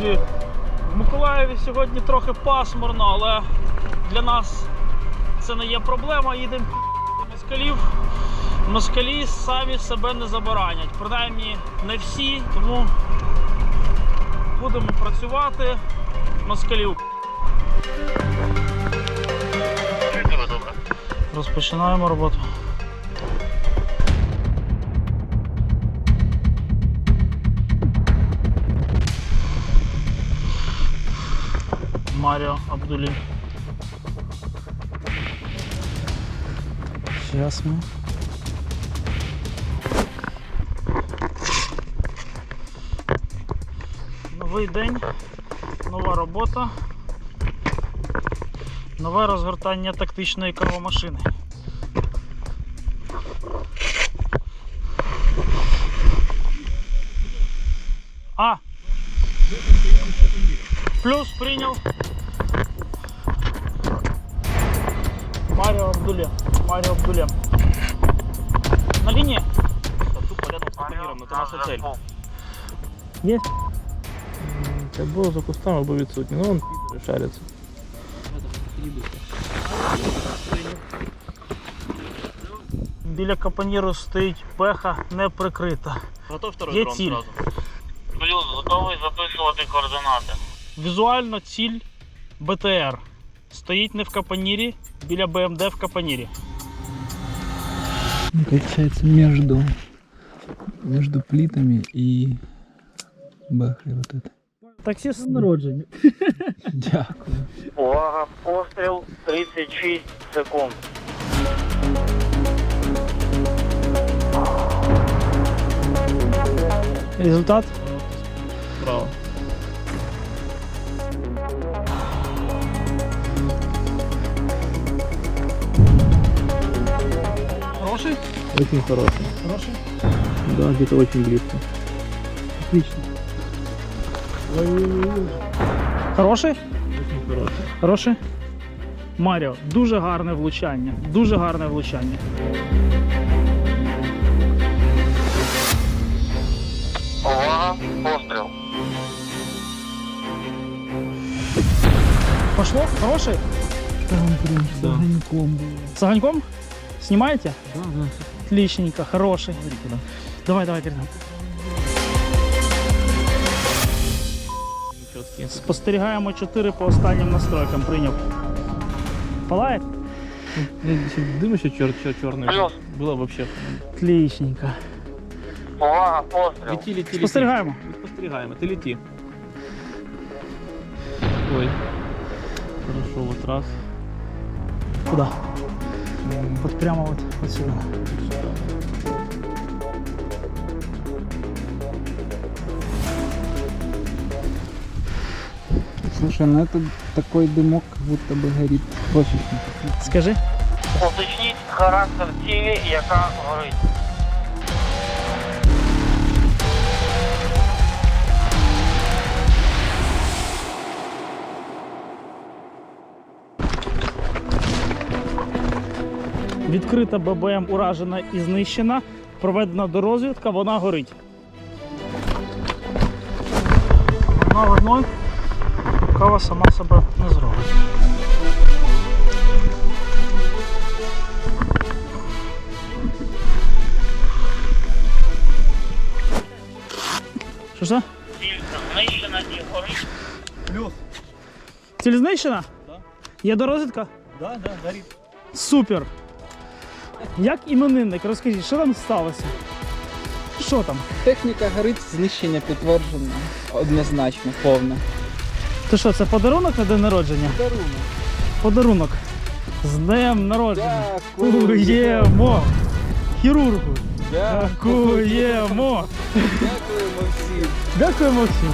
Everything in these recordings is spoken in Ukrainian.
Друзі, в Миколаєві сьогодні трохи пасмурно, але для нас це не є проблема. Їдемо москалів. Москалі самі себе не заборонять. Принаймні не всі, тому будемо працювати москалів. Розпочинаємо роботу. Маріо Абдулі. Сейчас ми. Новий день, нова робота, нове розгортання тактичної кавомашини. А! Плюс принял. Марио Абдуле. Марио Абдуле. На линии. Тупо рядом с но это наша цель. Есть. Це було за кустами, бо відсутні. Ну, вон підери шаряться. Біля капоніру стоїть пеха не прикрита. Готов второй Є дрон ціль. Плюс готовий записувати координати. Візуально ціль БТР. Стоїть не в капонірі, біля БМД в капонірі. Получается между между плитами и бахой вот это. Таксіст народження. Дякую. Увага, постріл 36 секунд. Результат. Справа. Хороший? Очень хороший. Хороший. Да, где-то очень близко. Отлично. Хороший? Очень хороший. Хороший? Маріо, дуже гарне влучання. Дуже гарне влучання. Увага, постріл. Пошло? Хороший? Там прям с Да. огоньком было. С огоньком? Снимаете? Да, да. Отличненько, хороший. Давай, давай, перейдем. Чёткий. Спостерігаємо 4 по останнім настройкам. Прийняв. Палає? Ну, если дым еще чер чер черный. Плюс. Было вообще. Отличненько. Увага, постріл. Лети, лети, лети. Спостерігаємо. Спостерігаємо. Ты лети. Ой. Хорошо, вот раз. Куда? Вот прямо вот, вот сюда. Слушай, ну это такой дымок, как будто бы горит точечно. Скажи. Уточніть характер цілі, яка горить. Відкрита ББМ уражена і знищена. Проведена дорозвідка, вона горить. Вона одною кава сама себе не зробить. Що що? Ціль знищена і горить. Ціль знищена? Да. Є дорозвідка? Да, да, горит. Супер! Як іменинник, розкажіть, що там сталося? Що там? Техніка горить, знищення підтверджено. Однозначно, повне. То що, це подарунок на день народження? Подарунок. Подарунок. З днем народження. Дякуємо. Хірургу! Дякуємо! Дякуємо всім. Дякуємо всім!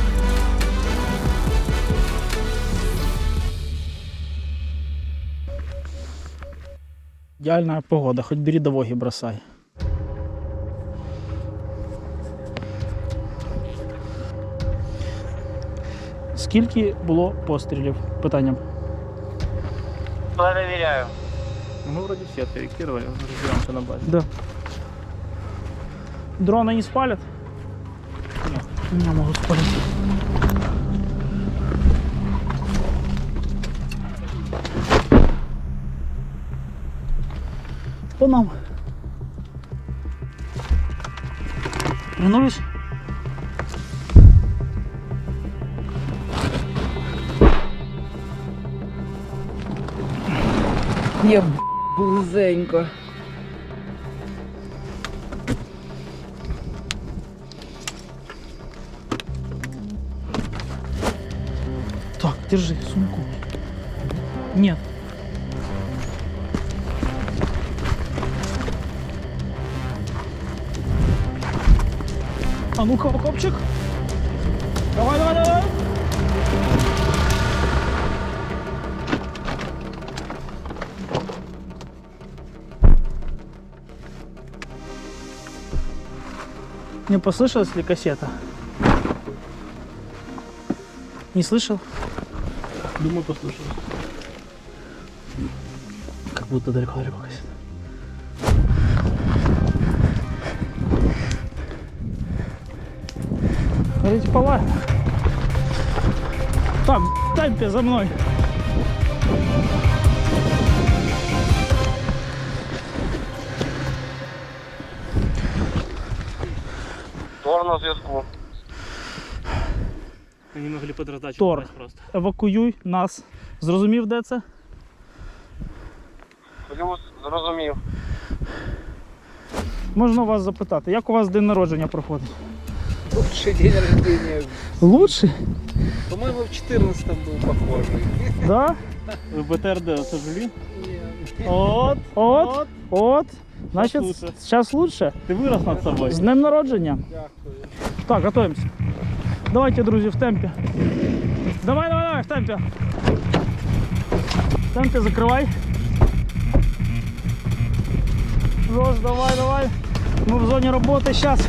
Идеальная погода, хоть бери довоги бросай. Скільки було пострілів? Питання. Перевіряю. Ну, мы вроде все откорректировали, разберемся на базе. Да. Дрона не спалят? Нет. Не могу спалить. Нам. Вернулись? Б- близенько. Так, держи сумку. Нет. А ну-ка, окопчик. Давай, давай, давай. Не послышалась ли кассета? Не слышал? Думаю, послушаю. Как будто далеко-далеко кассета. Смотрите, пола. Так, в за мной. Тор на зв'язку. Они могли раздачу Тор. попасть просто. Евакуюй нас. Зрозумів, де це? Плюс, зрозумів. Можна вас запитати, як у вас день народження проходить? Лучший день рождения. Лучший? По-моему, в 14 был похожий. Да? Ви БТРД це жили? От, от, от. Значить, лучше. зараз лучше. Ти вирос над собою. З днем народження. Дякую. Так, готовимся. Давайте, друзі, в темпі. Давай, давай, давай, в темпі. В темпі закривай. Жорж, давай, давай. Ми в зоні роботи зараз.